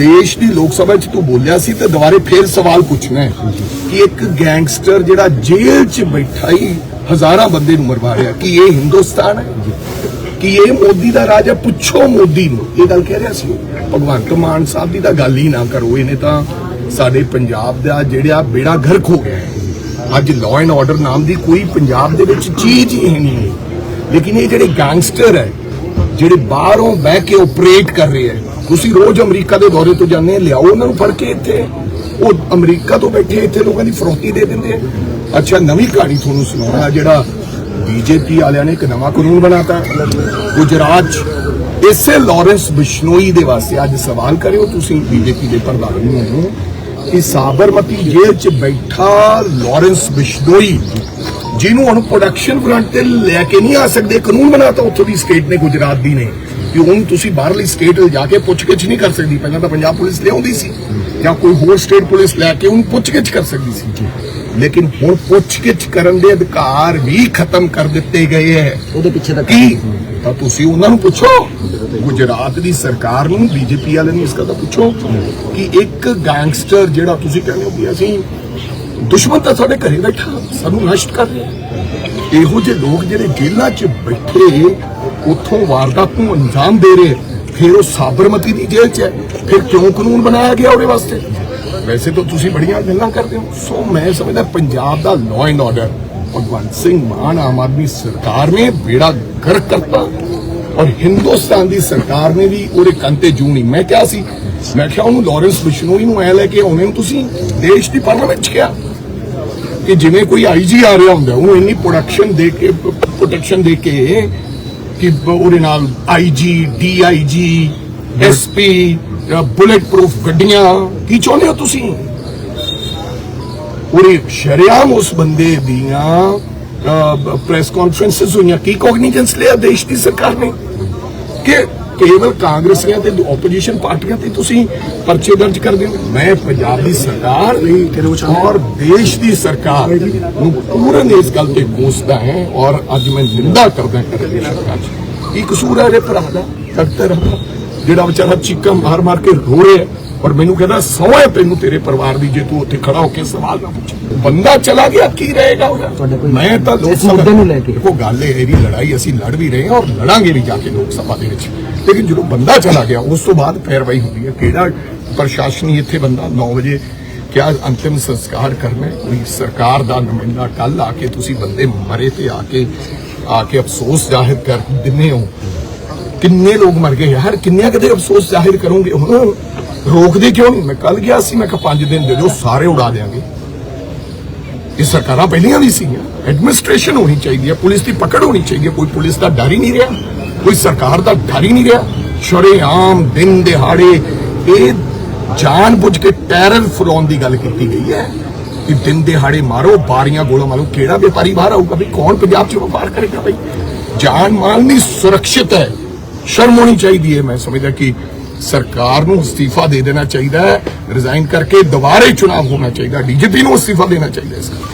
ਦੇਸ਼ ਦੀ ਲੋਕ ਸਭਾ 'ਚ ਤੂੰ ਬੋਲਿਆ ਸੀ ਤੇ ਦੁਬਾਰੇ ਫੇਰ ਸਵਾਲ ਪੁੱਛਣਾ ਹੈ ਕਿ ਇੱਕ ਗੈਂਗਸਟਰ ਜਿਹੜਾ ਜੇਲ੍ਹ 'ਚ ਬੈਠਾ ਹੀ ਹਜ਼ਾਰਾਂ ਬੰਦੇ ਨੂੰ ਮਰਵਾ ਰਿਹਾ ਕਿ ਇਹ ਹਿੰਦੁਸਤਾਨ ਹੈ? ਕਿ ਇਹ ਮੋਦੀ ਦਾ ਰਾਜ ਹੈ? ਪੁੱਛੋ ਮੋਦੀ ਨੂੰ। ਇਹ ਗੱਲ ਕਹਿ ਰਿਹਾ ਸੀ। ਭਗਵੰਤ ਮਾਨ ਸਾਹਿਬ ਦੀ ਤਾਂ ਗੱਲ ਹੀ ਨਾ ਕਰੋ ਇਹਨੇ ਤਾਂ ਸਾਡੇ ਪੰਜਾਬ ਦਾ ਜਿਹੜਾ ਬੇੜਾ ਗਰਕ ਹੋ ਗਿਆ ਅੱਜ ਲਾਅ ਐਂਡ ਆਰਡਰ ਨਾਮ ਦੀ ਕੋਈ ਪੰਜਾਬ ਦੇ ਵਿੱਚ ਚੀਜ਼ ਹੀ ਨਹੀਂ ਲੇਕਿਨ ਇਹ ਜਿਹੜੇ ਗੈਂਗਸਟਰ ਹੈ ਜਿਹੜੇ ਬਾਹਰੋਂ ਬਹਿ ਕੇ ਆਪਰੇਟ ਕਰ ਰਹੇ ਹੈ ਤੁਸੀਂ ਰੋਜ਼ ਅਮਰੀਕਾ ਦੇ ਦੌਰੇ ਤੋਂ ਜਾਂਦੇ ਲਿਆਓ ਉਹਨਾਂ ਨੂੰ ਫੜ ਕੇ ਇੱਥੇ। ਉਹ ਅਮਰੀਕਾ ਤੋਂ ਬੈਠੇ ਇੱਥੇ, ਲੋਕਾਂ ਦੀ ਫਰੋਤੀ ਦੇ ਦਿੰਦੇ ਆ। ਅੱਛਾ, ਨਵੀਂ ਕਹਾਣੀ ਤੁਹਾਨੂੰ ਸੁਣਾਉਣਾ, ਜਿਹੜਾ ਬੀਜੇਪੀ ਵਾਲਿਆਂ ਨੇ ਇੱਕ ਨਵਾਂ ਕਾਨੂੰਨ ਬਣਾਤਾ। ਗੁਜਰਾਤ 'ਚ ਇਸੇ ਲਾਰੈਂਸ ਬਿਸ਼ਨੋਈ ਦੇ ਵਾਸਤੇ ਅੱਜ ਸਵਾਲ ਕਰਿਓ ਤੁਸੀਂ ਬੀਜੇਪੀ ਦੇ ਪ੍ਰਧਾਨ ਨੂੰ, ਕਿ ਸਾਬਰਮਤੀ ਜੇਲ੍ਹ 'ਚ ਬੈਠਾ ਲਾਰੈਂਸ ਬਿਸ਼ਨੋਈ ਜਿਹਨੂੰ ਹੁਣ ਪ੍ਰੋਡਕਸ਼ਨ ਫਰੰਟ ਤੇ ਲੈ ਕੇ ਨਹੀਂ ਆ ਸਕਦੇ ਕਾਨੂੰਨ ਬਣਾਤਾ ਉੱਥੋਂ ਦੀ ਸਟੇਟ ਨੇ ਗੁਜਰਾਤ ਦੀ ਨੇ। ਕਿ ਹੁਣ ਤੁਸੀਂ ਬਾਹਰਲੀ ਸਟੇਟ ਜਾ ਕੇ ਪੁੱਛਗਿੱਛ ਨਹੀਂ ਕਰ ਸਕਦੀ। ਪਹਿਲਾਂ ਤਾਂ ਪੰਜਾਬ ਪੁਲਿਸ ਲਿਆਉਂਦੀ ਸੀ। ਜਾਂ ਕੋਈ ਹੋਰ ਸਟੇਟ ਪੁਲਿਸ ਲੈ ਕੇ ਉਹਨੂੰ ਪੁੱਛਗਿੱਛ ਕਰ ਸਕਦੀ ਸੀ। ਲੇਕਿਨ ਹੁਣ ਪੁੱਛਗਿੱਛ ਕਰਨ ਦੇ ਅਧਿਕਾਰ ਵੀ ਖਤਮ ਕਰ ਦਿੱਤੇ ਗਏ ਹੈ। ਉਹਦੇ ਪਿੱਛੇ ਦਾ ਕੀ? ਤਾਂ ਤੁਸੀਂ ਉਹਨਾਂ ਨੂੰ ਪੁੱਛੋ। ਗੁਜਰਾਤ ਦੀ ਸਰਕਾਰ ਨੂੰ ਬੀਜੇਪੀ ਵਾਲਿਆਂ ਨੂੰ ਇਸ ਦਾ ਪੁੱਛੋ। ਕਿ ਇੱਕ ਗੈਂਗਸਟਰ ਜਿਹੜਾ ਤੁਸੀਂ ਕਹਿੰਦੇ ਹੋ ਕਿ ਅਸੀਂ ਦੁਸ਼ਮਣ ਤਾਂ ਸਾਡੇ ਘਰੇ ਬੈਠਾ, ਸਾਨੂੰ ਨਸ਼ਟ ਕਰ ਰਿਹਾ। ਇਹੋ ਜਿਹੇ ਲੋਕ ਜਿਹੜੇ ਜੇਲ੍ਹਾਂ 'ਚ ਬੈਠੇ, ਉੱਥੋਂ ਵਾਰਦਾਤ ਨੂੰ ਅੰਜਾਮ ਦੇ ਰਹੇ, ਫਿਰ ਉਹ ਸਾਬਰਮਤੀ ਦੀ ਜੇਲ੍ਹ 'ਚ ਹੈ, ਫਿਰ ਕਿਉਂ ਕਾਨੂੰਨ ਬਣਾਇਆ ਗਿਆ ਉਹਦੇ ਵਾਸਤੇ? ਵੈਸੇ ਤਾਂ ਤੁਸੀਂ ਬੜੀਆਂ ਗੱਲਾਂ ਕਰਦੇ ਹੋ। ਸੋ ਮੈਂ ਸਮਝਦਾ ਪੰਜਾਬ ਦਾ law and order Bhagwant Singh Mann Aam Aadmi ਸਰਕਾਰ ਨੇ ਬੇੜਾ ਗਰਕ ਕਰਤਾ। ਔਰ ਹਿੰਦੁਸਤਾਨ ਦੀ ਸਰਕਾਰ ਨੇ ਵੀ ਉਹਦੇ ਕੰਨ ਤੇ ਮੈਂ ਕਿਹਾ ਸੀ, ਮੈਂ ਕਿਹਾ ਉਹਨੂੰ ਲਾਰੈਂਸ ਬਿਸ਼ਨੋਈ ਨੂੰ ਐ ਲੈ ਕੇ ਆਉਣੇ ਨੂੰ ਤੁਸੀਂ। ਦੇਸ਼ ਦੀ ਪਾਰਲੀਮੈਂਟ 'ਚ ਕਿਹਾ। ਕਿ ਜਿਵੇਂ ਕੋਈ ਆਈਜੀ ਆ ਰਿਹਾ ਹੁੰਦਾ ਉਹਨੂੰ ਇੰਨੀ ਪ੍ਰੋਡਕਸ਼ਨ ਦੇ ਕੇ ਪ੍ਰੋਟੈਕਸ਼ਨ ਦੇ ਕੇ ਕਿ ਉਹਦੇ ਨਾਲ IG DIG SP bullet proof ਗੱਡੀਆਂ, ਕੀ ਚਾਹੁੰਦੇ ਹੋ ਤੁਸੀਂ? ਉਹਦੇ ਸ਼ਰਿਆਮ ਉਸ ਬੰਦੇ ਦੀਆਂ ਪ੍ਰੈਸ ਕਾਨਫਰੰਸਸ ਹੋਈਆਂ, ਕੀ ਕੋਗਨੀਜੈਂਸ ਲਿਆ ਦੇਸ਼ ਦੀ ਸਰਕਾਰ ਨੇ? ਕਿ ਕੇਵਲ ਕਾਂਗਰਸੀਆਂ ਤੇ ਆਪੋਜੀਸ਼ਨ ਪਾਰਟੀਆਂ ਤੇ ਤੁਸੀਂ ਪਰਚੇ ਦਰਜ ਕਰਦੇ ਹੋ ਮੈਂ ਪੰਜਾਬ ਦੀ ਸਰਕਾਰ ਔਰ ਦੇਸ਼ ਦੀ ਸਰਕਾਰ ਨੂੰ ਪੂਰਨ ਇਸ ਗੱਲ ਤੇ ਕੋਸਦਾ ਹੈ ਔਰ ਅੱਜ ਮੈਂ ਨਿੰਦਾ ਕਰਦਾ ਹਾਂ ਸਰਕਾਰ ਦੀ। ਕੀ ਕਸੂਰ ਹੈ ਇਹਦੇ ਭਰਾ ਦਾ? ਡਾਕਟਰ ਜਿਹੜਾ ਵਿਚਾਰਾ ਚੀਕਾਂ ਮਾਰ ਮਾਰ ਕੇ ਰੋ ਰਿਹਾ ਔਰ ਮੈਨੂੰ ਕਹਿੰਦਾ ਸੌਏ ਤੈਨੂੰ ਤੇਰੇ ਪਰਿਵਾਰ ਦੀ ਜੇ ਤੂੰ ਉੱਥੇ ਖੜਾ ਹੋ ਕੇ ਸਵਾਲ ਨਾ ਪੁੱਛ। ਬੰਦਾ ਚਲਾ ਗਿਆ ਕੀ ਰਹੇਗਾ ਉਹਦਾ? ਮੈਂ ਤਾਂ ਲੋਕ ਮੁੱਦੇ ਨੂੰ ਲੈ ਕੇ। ਦੇਖੋ ਗੱਲ ਇਹ ਇਹਦੀ ਲੜਾਈ ਅਸੀਂ ਲੜ ਵੀ ਰਹੇ ਹਾਂ ਔਰ ਲੜਾਂਗੇ ਵੀ ਜਾ ਕੇ ਲੋਕ ਸਭਾ ਦੇ ਵਿੱਚ। ਲੇਕਿਨ ਜਦੋਂ ਬੰਦਾ ਚਲਾ ਗਿਆ ਉਸ ਤੋਂ ਬਾਅਦ ਪੈਰਵਾਈ ਹੁੰਦੀ ਹੈ ਕਿਹੜਾ ਪ੍ਰਸ਼ਾਸਨੀ ਇੱਥੇ ਬੰਦਾ 9 ਵਜੇ ਕਿਆ ਅੰਤਿਮ ਸੰਸਕਾਰ ਕਰਨਾ? ਕੋਈ ਸਰਕਾਰ ਦਾ ਨੁਮਾਇੰਦਾ ਕੱਲ ਆ ਕੇ ਤੁਸੀਂ ਬੰਦੇ ਮਰੇ ਤੇ ਆ ਕੇ ਆ ਕੇ ਅਫਸੋਸ ਜ਼ਾਹਿਰ ਕਰ ਦਿੰਦੇ ਹੋ। ਕਿੰਨੇ ਲੋਕ ਮਰ ਗਏ? ਯਾਰ ਕਿੰਨੇ ਕਦੇ ਅਫਸੋਸ ਜ਼ਾਹਿਰ ਕਰੋਗੇ? ਹੁਣ ਰੋਕਦੇ ਕਿਉਂ ਨਹੀਂ? ਮੈਂ ਕੱਲ ਗਿਆ ਸੀ, ਮੈਂ ਕਿਹਾ 5 ਦਿਨ ਦੇ ਦਿਓ, ਸਾਰੇ ਉਡਾ ਦੇਾਂਗੇ ਇਹ ਸਰਕਾਰਾਂ ਪਹਿਲੀਆਂ ਵੀ ਸੀਗੀਆਂ। ਐਡਮਿਨਿਸਟ੍ਰੇਸ਼ਨ ਹੋਣੀ ਚਾਹੀਦੀ ਹੈ ਪੁਲਿਸ ਦੀ ਪਕੜ ਹੋਣੀ ਚਾਹੀਦੀ ਹੈ ਕੋਈ ਪੁਲਿਸ ਦਾ ਡਰ ਹੀ ਨਹੀਂ ਰਿਹਾ, ਕੋਈ ਸਰਕਾਰ ਦਾ ਡਰ ਹੀ ਨਹੀਂ ਰਿਹਾ। ਸ਼ਰੇਆਮ ਦਿਨ ਦਿਹਾੜੇ ਇਹ ਜਾਣ ਕੇ ਟੈਰਰ ਫਲਾਉਣ ਦੀ ਗੱਲ ਕੀਤੀ ਗਈ ਹੈ ਕਿ ਦਿਨ ਦਿਹਾੜੇ ਮਾਰੋ, ਬਾਰੀਆਂ ਗੋਲਾ ਮਾਰੋ। ਕਿਹੜਾ ਵਪਾਰੀ ਬਾਹਰ ਆਊਗਾ ਵੀ ਕੌਣ ਪੰਜਾਬ 'ਚ ਵਪਾਰ ਕਰੇਗਾ ਬਈ? ਜਾਨ ਮਾਲ ਨਹੀਂ, ਸੁਰੱਖਿਅਤ ਹੈ। ਸ਼ਰਮ ਹੋਣੀ ਚਾਹੀਦੀ ਹੈ। ਮੈਂ ਸਮਝਦਾ ਕਿ ਸਰਕਾਰ ਨੂੰ ਅਸਤੀਫਾ ਦੇ ਦੇਣਾ ਚਾਹੀਦਾ ਹੈ ਰਿਜ਼ਾਈਨ ਕਰਕੇ ਦੁਬਾਰੇ ਚੁਣਾਵ ਹੋਣਾ ਚਾਹੀਦਾ, ਡੀਜੀਪੀ ਨੂੰ ਅਸਤੀਫਾ ਦੇਣਾ ਚਾਹੀਦਾ ਇਸ ਕਰਕੇ